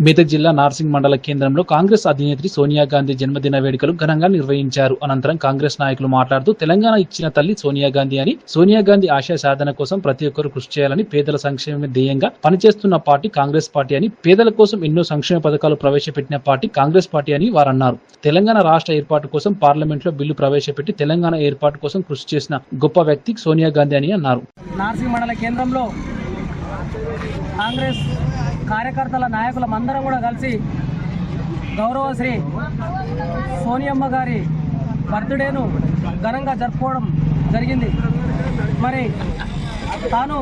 మెదక్ జిల్లా నార్సింగ్ మండల కేంద్రంలో కాంగ్రెస్ అధినేత్రి సోనియా గాంధీ జన్మదిన వేడుకలు ఘనంగా నిర్వహించారు. అనంతరం కాంగ్రెస్ నాయకులు మాట్లాడుతూ తెలంగాణ ఇచ్చిన తల్లి సోనియా గాంధీ అని సోనియా గాంధీ ఆశయ సాధన కోసం ప్రతి ఒక్కరూ కృషి చేయాలని పేదల సంక్షేమ ధ్యేయంగా పనిచేస్తున్న పార్టీ కాంగ్రెస్ పార్టీ అని పేదల కోసం ఎన్నో సంక్షేమ పథకాలు ప్రవేశపెట్టిన పార్టీ కాంగ్రెస్ పార్టీ అని వారు అన్నారు తెలంగాణ రాష్ట్ర ఏర్పాటు కోసం పార్లమెంట్లో బిల్లు ప్రవేశపెట్టి తెలంగాణ ఏర్పాటు కోసం కృషి చేసిన గొప్ప వ్యక్తి సోనియా గాంధీ అని అన్నారు. నార్సింగ్ మండల కేంద్రంలో కాంగ్రెస్ కార్యకర్తల నాయకులం అందరం కూడా కలిసి గౌరవశ్రీ సోనియమ్మ గారి బర్త్డేను ఘనంగా జరుపుకోవడం జరిగింది. మరి తాను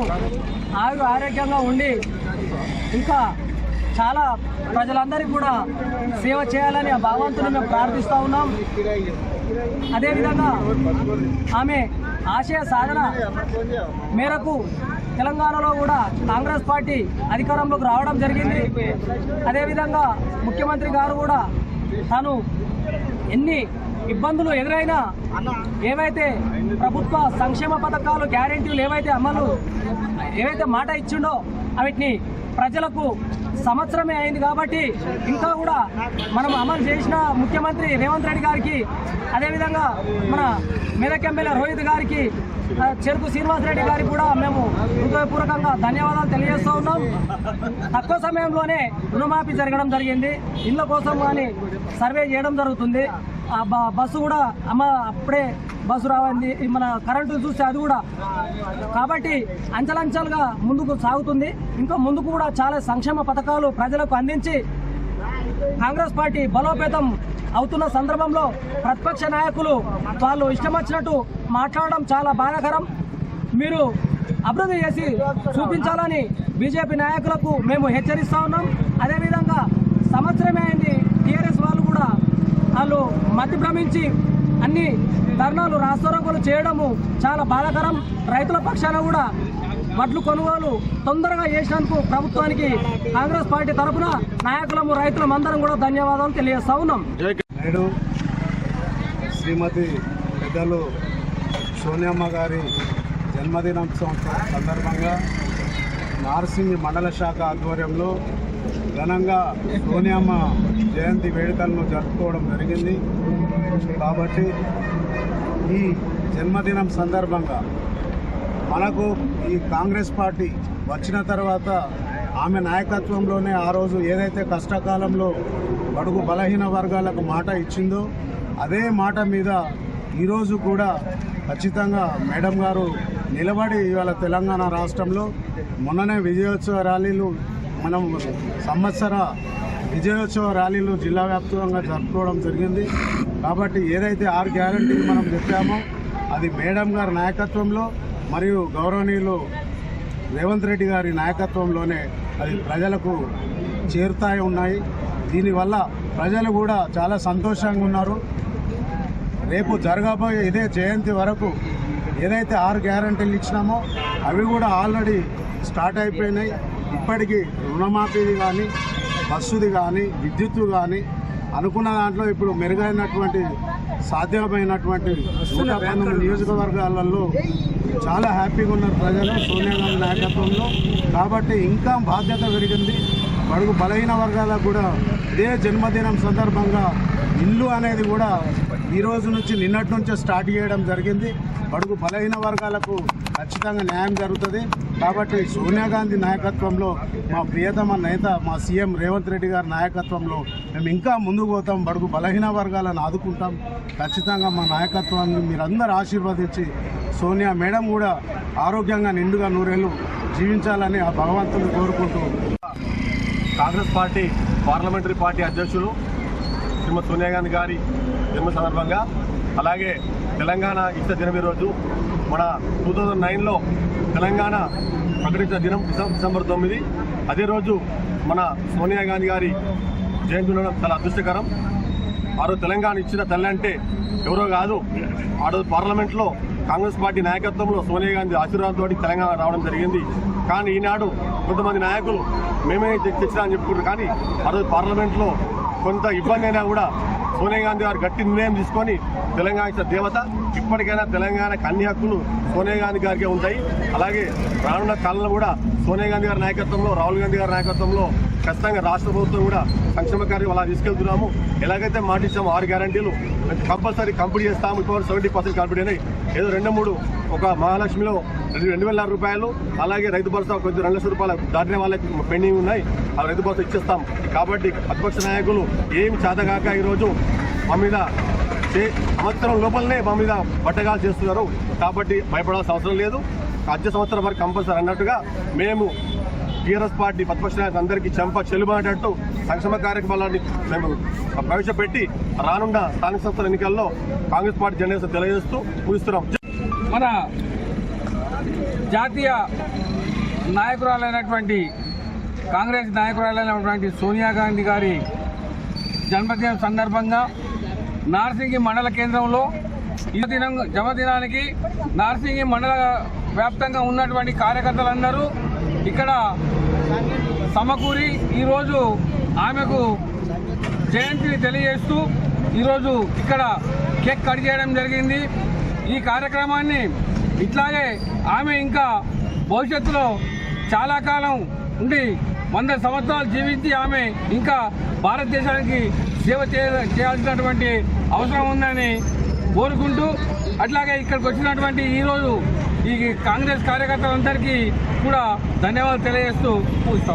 ఆయుర ఆరోగ్యంగా ఉండి ఇంకా చాలా ప్రజలందరికీ కూడా సేవ చేయాలని ఆ భగవంతుని మేము ప్రార్థిస్తూ ఉన్నాం. అదేవిధంగా ఆమె ఆశయ సాధన మేరకు తెలంగాణలో కూడా కాంగ్రెస్ పార్టీ అధికారంలోకి రావడం జరిగింది. అదేవిధంగా ముఖ్యమంత్రి గారు కూడా తాను ఎన్ని ఇబ్బందులు ఎదురైనా ఏవైతే ప్రభుత్వ సంక్షేమ పథకాలు గ్యారెంటీలు ఏవైతే అమలు ఏవైతే మాట ఇచ్చిండో వాటిని ప్రజలకు సంవత్సరమే అయింది కాబట్టి ఇంకా కూడా మనం అమలు చేసిన ముఖ్యమంత్రి రేవంత్ రెడ్డి గారికి అదేవిధంగా మన మెదక్ ఎమ్మెల్యే రోహిత్ గారికి చెరుకు శ్రీనివాస్ రెడ్డి గారికి కూడా మేము హృదయపూర్వకంగా ధన్యవాదాలు తెలియజేస్తూ ఉన్నాం. తక్కువ సమయంలోనే రుణమాఫీ జరగడం జరిగింది. ఇళ్ళ కోసం కానీ సర్వే చేయడం జరుగుతుంది. ఆ బస్సు కూడా అమ్మ అప్పుడే బస్సు రావంది మన కరెంటు చూస్తే అది కూడా. కాబట్టి అంచలంచలుగా ముందుకు సాగుతుంది. ఇంకా ముందుకు కూడా చాలా సంక్షేమ పథకాలు ప్రజలకు అందించి కాంగ్రెస్ పార్టీ బలోపేతం అవుతున్న సందర్భంలో ప్రతిపక్ష నాయకులు వాళ్ళు ఇష్టం వచ్చినట్టు మాట్లాడడం చాలా బాధాకరం. మీరు అభివృద్ధి చేసి చూపించాలని బీజేపీ నాయకులకు మేము హెచ్చరిస్తా ఉన్నాం. అదేవిధంగా సంవత్సరమే అయింది టీఆర్ఎస్ వాళ్ళు కూడా వాళ్ళు మతి భ్రమించి అన్ని ధర్నాలు రాస్తారోకోలు చేయడము చాలా బాధాకరం. రైతుల పక్షాన కూడా వడ్లు కొనుగోలు తొందరగా చేసినందుకు ప్రభుత్వానికి కాంగ్రెస్ పార్టీ తరఫున నాయకులము రైతులం అందరం కూడా ధన్యవాదాలు తెలియజేస్తా ఉన్నాం. నేడు శ్రీమతి పెద్దలు సోనియమ్మ గారి జన్మదినం సంవత్సరం సందర్భంగా నార్సింగ్ మండల శాఖ ఆధ్వర్యంలో ఘనంగా సోనియమ్మ జయంతి వేడుకలను జరుపుకోవడం జరిగింది. కాబట్టి ఈ జన్మదినం సందర్భంగా మనకు ఈ కాంగ్రెస్ పార్టీ వచ్చిన తర్వాత ఆమె నాయకత్వంలోనే ఆ రోజు ఏదైతే కష్టకాలంలో బడుగు బలహీన వర్గాలకు మాట ఇచ్చిందో అదే మాట మీద ఈరోజు కూడా ఖచ్చితంగా మేడం గారు నిలబడి ఇవాళ తెలంగాణ రాష్ట్రంలో మొన్ననే విజయోత్సవ ర్యాలీలు మనం సంవత్సర విజయోత్సవ ర్యాలీలు జిల్లా వ్యాప్తంగా జరుపుకోవడం జరిగింది. కాబట్టి ఏదైతే ఆరు గ్యారంటీలు మనం చెప్పామో అది మేడం గారి నాయకత్వంలో మరియు గౌరవనీయులు రేవంత్ రెడ్డి గారి నాయకత్వంలోనే అది ప్రజలకు చేరుతాయి ఉన్నాయి. దీనివల్ల ప్రజలు కూడా చాలా సంతోషంగా ఉన్నారు. రేపు జరగబోయే ఇదే జయంతి వరకు ఏదైతే ఆరు గ్యారంటీలు ఇచ్చినామో అవి కూడా ఆల్రెడీ స్టార్ట్ అయిపోయినాయి. ఇప్పటికీ రుణమాఫీది కానీ బస్సుది కానీ విద్యుత్తు కానీ అనుకున్న దాంట్లో ఇప్పుడు మెరుగైనటువంటి సాధ్యమైనటువంటి నూట పంతొమ్మిది నియోజకవర్గాలలో చాలా హ్యాపీగా ఉన్నారు ప్రజలు సోనియా గాంధీ నాయకత్వంలో. కాబట్టి ఇంకా బాధ్యత పెరిగింది. బడుగు బలహీన వర్గాలకు కూడా ఇదే జన్మదినం సందర్భంగా ఇల్లు అనేది కూడా ఈ రోజు నుంచి నిన్నటి నుంచే స్టార్ట్ చేయడం జరిగింది. బడుగు బలహీన వర్గాలకు ఖచ్చితంగా న్యాయం జరుగుతుంది. కాబట్టి సోనియా గాంధీ నాయకత్వంలో మా ప్రియతమ నేత మా సీఎం రేవంత్ రెడ్డి గారి నాయకత్వంలో మేము ఇంకా ముందుకు పోతాం. బడుగు బలహీన వర్గాలను ఆదుకుంటాం. ఖచ్చితంగా మా నాయకత్వాన్ని మీరందరూ ఆశీర్వదించి సోనియా మేడం కూడా ఆరోగ్యంగా నిండుగా నూరేళ్ళు జీవించాలని ఆ భగవంతుని కోరుకుంటూ. కాంగ్రెస్ పార్టీ పార్లమెంటరీ పార్టీ అధ్యక్షులు శ్రీమతి సోనియా గాంధీ గారి జన్మ సందర్భంగా అలాగే తెలంగాణ ఇష్ట దినం రోజు మన టూ థౌజండ్ నైన్లో తెలంగాణ ప్రకటించిన దినం డిసెంబర్ తొమ్మిది. అదే రోజు మన సోనియా గాంధీ గారి జయంతి ఉండడం చాలా అదృష్టకరం. ఆ తెలంగాణ ఇచ్చిన తల్లి అంటే ఎవరో కాదు. ఆ రోజు పార్లమెంట్లో కాంగ్రెస్ పార్టీ నాయకత్వంలో సోనియా గాంధీ ఆశీర్వాదంతో తెలంగాణ రావడం జరిగింది. కానీ ఈనాడు కొంతమంది నాయకులు మేమే తె- తెచ్చినా అని చెప్పుకుంటారు. కానీ ఆ రోజు పార్లమెంట్లో కొంత ఇబ్బంది అయినా కూడా సోనియా గాంధీ గారు గట్టి నిర్ణయం తీసుకొని తెలంగాణ ఇచ్చిన దేవత ఇప్పటికైనా తెలంగాణకు అన్ని హక్కులు సోనియా గాంధీ గారికే ఉంటాయి. అలాగే రానున్న కాలంలో కూడా సోనియా గాంధీ గారి నాయకత్వంలో రాహుల్ గాంధీ గారి నాయకత్వంలో ఖచ్చితంగా రాష్ట్ర ప్రభుత్వం కూడా సంక్షేమ కార్యం అలా తీసుకెళ్తున్నాము. ఎలాగైతే మాటిచ్చామో ఆరు గ్యారంటీలు కంపల్సరీ కంప్లీట్ చేస్తాము. ఇప్పుడు సెవెంటీ పర్సెంట్ కంప్లీట్ అయినాయి. ఏదో రెండు మూడు ఒక మహాలక్ష్మిలో రెండు రెండు వేల రూపాయలు అలాగే రైతు భరోసా కొద్ది రెండు లక్షల రూపాయలు దాటిన వాళ్ళకి పెండింగ్ ఉన్నాయి. ఆ రైతు భరోసా ఇచ్చేస్తాం కాబట్టి ప్రతిపక్ష నాయకులు ఏమి చేతగాక ఈరోజు మా మీద సంవత్సరం లోపలనే మా మీద బట్టగాలు చేస్తున్నారు. కాబట్టి భయపడాల్సిన అవసరం లేదు. వచ్చే సంవత్సరం వరకు కంపల్సరీ అన్నట్టుగా మేము టీఆర్ఎస్ పార్టీ ప్రతిపక్ష నాయకులు అందరికీ చెంప చెల్లుబాటట్టు సంక్షేమ కార్యక్రమాలని మేము ప్రవేశపెట్టి రానున్న స్థానిక సంస్థల ఎన్నికల్లో కాంగ్రెస్ పార్టీ జెండా తెలియజేస్తూ ముగిస్తున్నాం. మన జాతీయ నాయకురాలైనటువంటి కాంగ్రెస్ నాయకురాలైనటువంటి సోనియా గాంధీ గారి జన్మదినం సందర్భంగా నార్సింగి మండల కేంద్రంలో ఈ దినం జన్మదినానికి నార్సింగి మండల వ్యాప్తంగా ఉన్నటువంటి కార్యకర్తలందరూ ఇక్కడ సమకూరి ఈరోజు ఆమెకు జయంతిని తెలియజేస్తూ ఈరోజు ఇక్కడ కేక్ కట్ చేయడం జరిగింది. ఈ కార్యక్రమాన్ని ఇట్లాగే ఆమె ఇంకా భవిష్యత్తులో చాలా కాలం ఉండి వంద సంవత్సరాలు జీవించి ఆమె ఇంకా భారతదేశానికి సేవ చేయ- చేయాల్సినటువంటి అవసరం ఉందని కోరుకుంటూ అట్లాగే ఇక్కడికి వచ్చినటువంటి ఈరోజు ఈ కాంగ్రెస్ కార్యకర్తలందరికీ కూడా ధన్యవాదాలు తెలియజేస్తూ